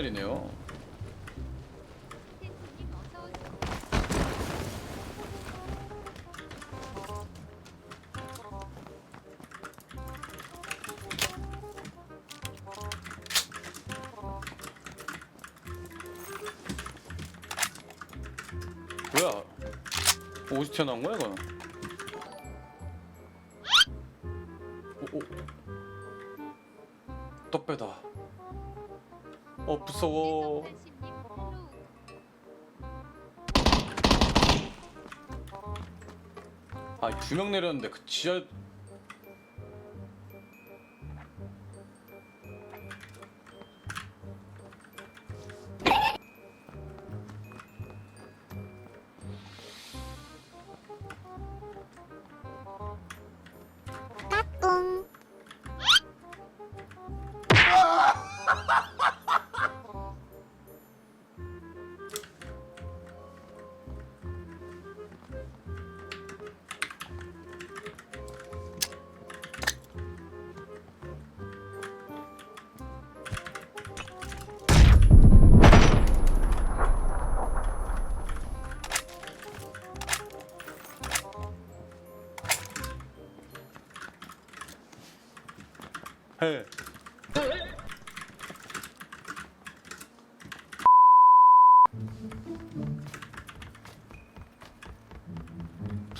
내리네요. 뭐야? 어디서 튀어나온 거야 이거? 오, 오. 떡배다. 어 무서워. 헬로우. 아두 명 내렸는데 그 지하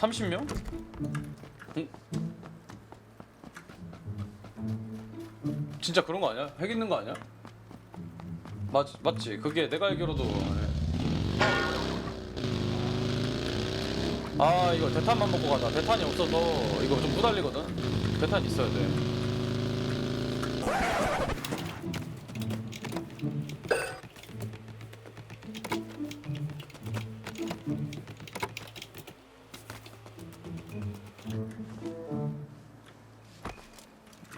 30명? 응? 진짜 그런 거 아니야? 핵 있는 거 아니야? 맞, 맞지? 그게 내가 알기로도 아 이거 대탄만 먹고 가자 대탄이 없어서 이거 좀 무달리거든 대탄 있어야 돼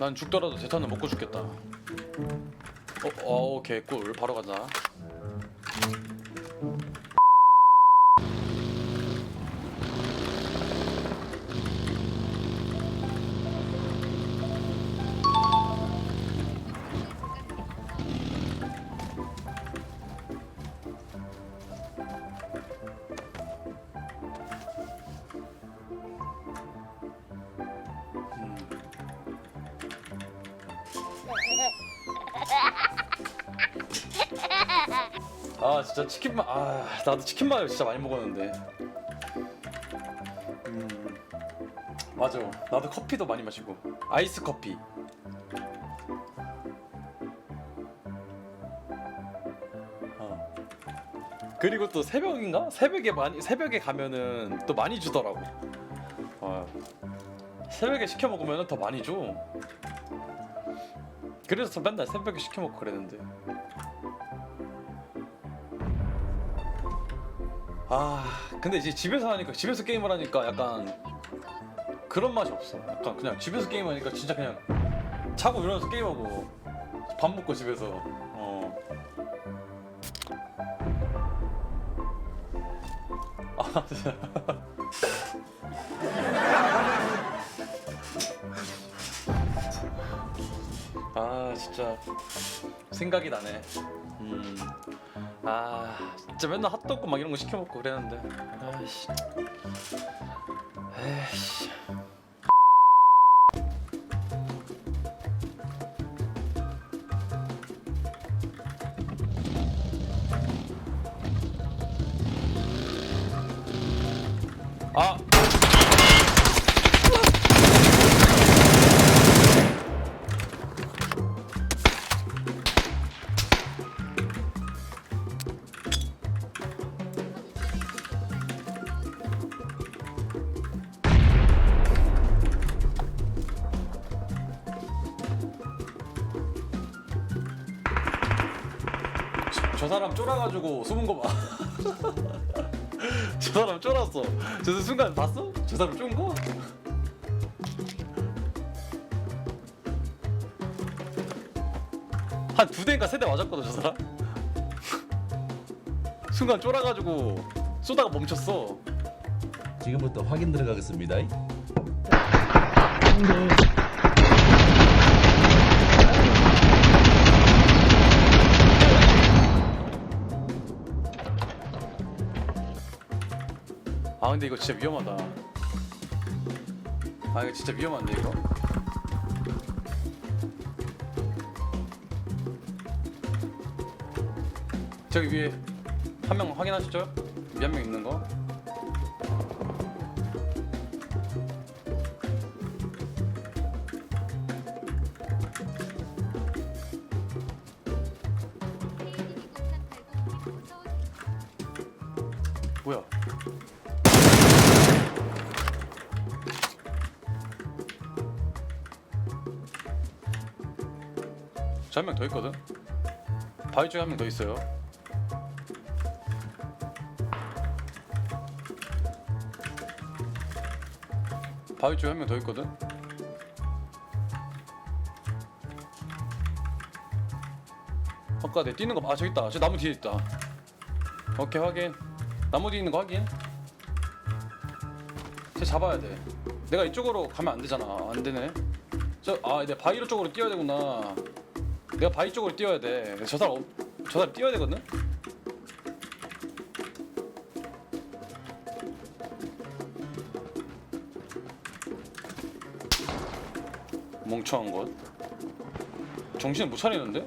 난 죽더라도 대탄은 먹고 죽겠다. 어, 어 오케이 꿀 바로 가자. 아 진짜 치킨만 아 나도 치킨만 진짜 많이 먹었는데. 음 맞아 나도 커피도 많이 마시고 아이스 커피. 어. 그리고 또 새벽인가 새벽에 많이 새벽에 가면은 또 많이 주더라고. 어. 새벽에 시켜 먹으면 더 많이 줘. 그래서 맨날 새벽에 시켜 먹고 그랬는데. 아 근데 이제 집에서 하니까 집에서 게임을 하니까 약간 그런 맛이 없어. 약간 그냥 집에서 게임하니까 진짜 그냥 자고 일어나서 게임하고 밥 먹고 집에서 어. 아 진짜. 아 진짜 생각이 나네. 음. 아 진짜 맨날 핫도그 막 이런 거 시켜 먹고 그랬는데. 아이씨. 에이씨. 아. 저, 저 사람 쫄아가지고 숨은 거 봐. 저 사람 쫄았어. 저 순간 봤어? 저 사람 쫀 거? 한 두 대인가 세 대 맞았거든 저 사람. 순간 쫄아가지고 쏘다가 멈췄어. 지금부터 확인 들어가겠습니다. 근데 이거 진짜 위험하다 아 이거 진짜 위험한데 이거 저기 위에 한 명 확인하시죠? 몇명 있는 거? 케이디 9380님 어서 오세요. 뭐야? 저 한 명 더 있거든? 바위 쪽에 한 명 더 있어요. 바위 쪽에 한 명 더 있거든? 아까 내 뛰는 거아 저기 있다. 저 나무 뒤에 있다. 오케이 확인. 나무 뒤에 있는 거 확인. 쟤 잡아야 돼. 내가 이쪽으로 가면 안 되잖아. 안 되네. 저 아 내가 바위로 쪽으로 뛰어야 되구나 내가 바위 쪽으로 뛰어야 돼 저 사람 어- 저 사람 뛰어야 되거든? 멍청한 것? 정신 못 차리는데?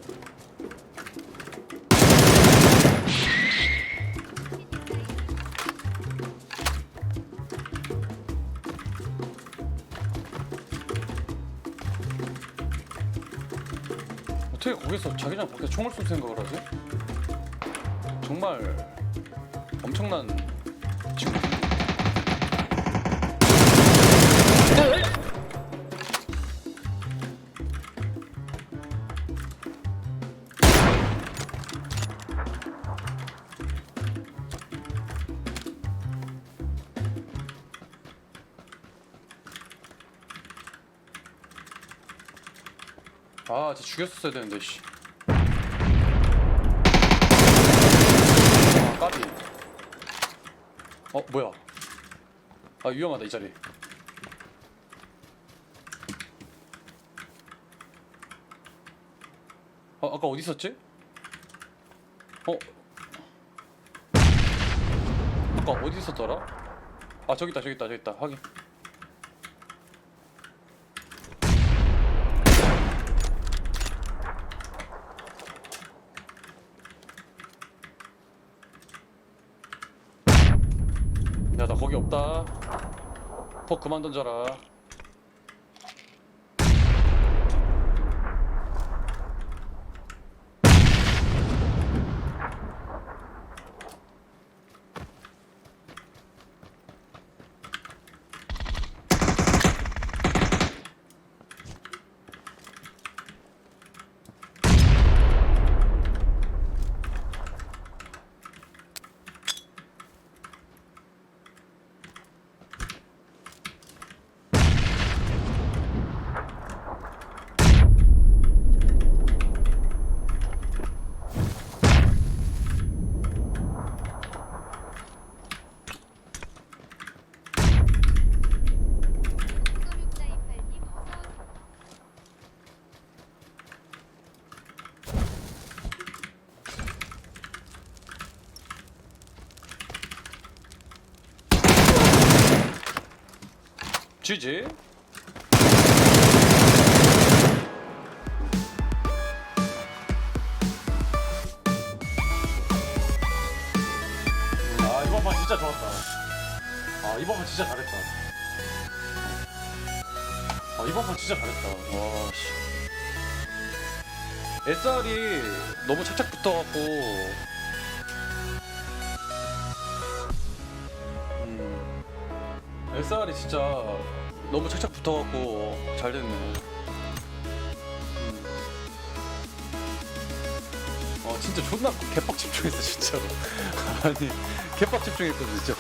어떻게 거기서 자기장 밖에 총을 쏠 생각을 하지? 정말 엄청난 친구. 아, 진짜 죽였었어야 되는데, 씨. 아, 까비. 어, 뭐야? 아, 위험하다, 이 자리. 어, 아까 어디 있었지? 어? 아까 어디 있었더라? 아, 저기 있다, 저기 있다, 저기 있다. 확인. 야, 나 거기 없다. 폭 그만 던져라. GG. 아 이번 판 진짜 좋았다. 아 이번 판 진짜 잘했다. 아 이번 판 진짜 잘했다. 와 씨. SR이 너무 착착 붙어갖고. SR이 진짜 너무 착착 붙어갖고 잘 됐네. 음. 어 진짜 존나 개빡 집중했어 진짜로. 아니 개빡 집중했거든 진짜.